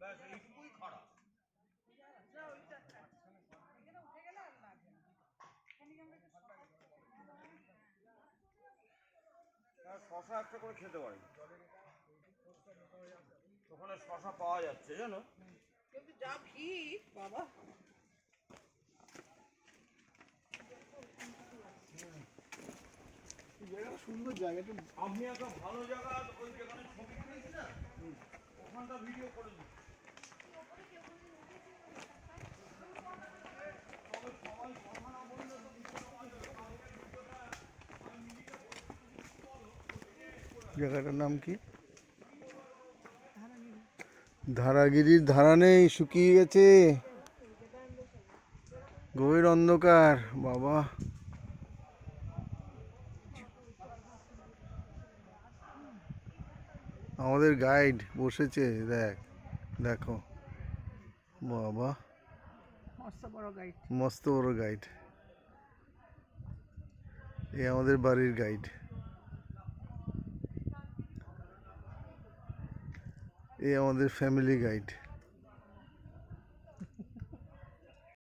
ব্যাস এইটুকুই খারাপ শশা একটা করে খেতে পারি ওখানে শশা পাওয়া যাচ্ছে জানো? কিন্তু যা ভিড় বাবা। জায়গাটা সুন্দর জায়গাটা আপনি একটা ভালো জায়গা ওই যেখানে ছবি তুলেছি না ওখানটা ভিডিও করে দিন। জায়গাটার নাম কি? ধারাগিরির ধারা নেই শুকিয়ে গেছে। গভীর অন্ধকার বাবা। আমাদের গাইড বসেছে দেখ দেখো। বাবা। মস্ত বড় গাইড। এ আমাদের বাড়ির গাইড। এ আমাদের ফ্যামিলি গাইড